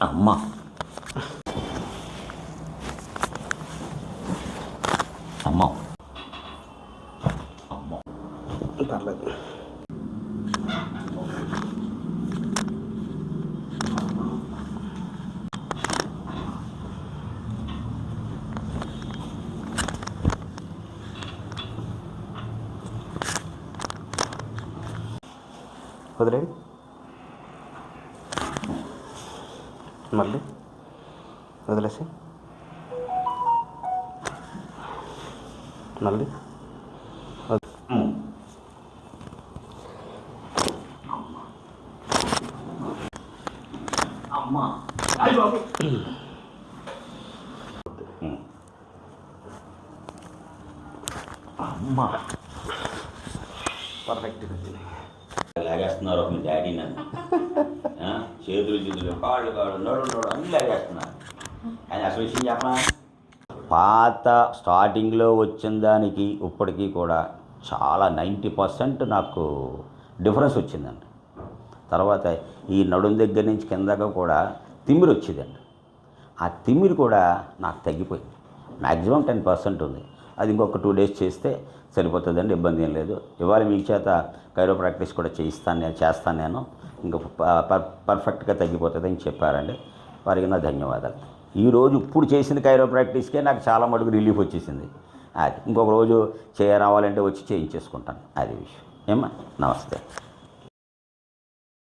అమ్మ అమ్మ అమ్మ పర్లేదు వదిలేడు మళ్ళీ వదిలేసి. మళ్ళీ. అమ్మ. వచ్చింది లాగేస్తున్నారు మీ డాడీ నన్ను. చేతులు చేతులు కాళ్ళు కాళ్ళు నడు నడు అన్నీ లాగేస్తున్నారు. ఆయన అసలు విషయం చెప్పనా పాత స్టార్టింగ్లో వచ్చిన దానికి ఇప్పటికీ కూడా చాలా నైంటీ పర్సెంట్ నాకు డిఫరెన్స్ వచ్చిందండి. తర్వాత ఈ నడుం దగ్గర నుంచి కిందగా కూడా తిమ్మిరి వచ్చిందండి. ఆ తిమ్మిరి కూడా నాకు తగ్గిపోయింది. మ్యాక్సిమం టెన్ పర్సెంట్ ఉంది. అది ఇంకొక టూ డేస్ చేస్తే సరిపోతుందండి ఇబ్బంది ఏం లేదు. ఇవాళ మీ చేత కైరో ప్రాక్టీస్ కూడా చేయిస్తాను నేను చేస్తాను నేను. ఇంకా పర్- పర్ఫెక్ట్గా తగ్గిపోతుంది అని చెప్పారండి. వారికి నా ధన్యవాదాలు. ఈరోజు ఇప్పుడు చేసిన కైరో ప్రాక్టీస్కే నాకు చాలా మటుకు రిలీఫ్ వచ్చేసింది. అది ఇంకొక రోజు చేయ రావాలంటే వచ్చి చేయించేసుకుంటాను. అది విషయం. ఏమ్మా? నమస్తే.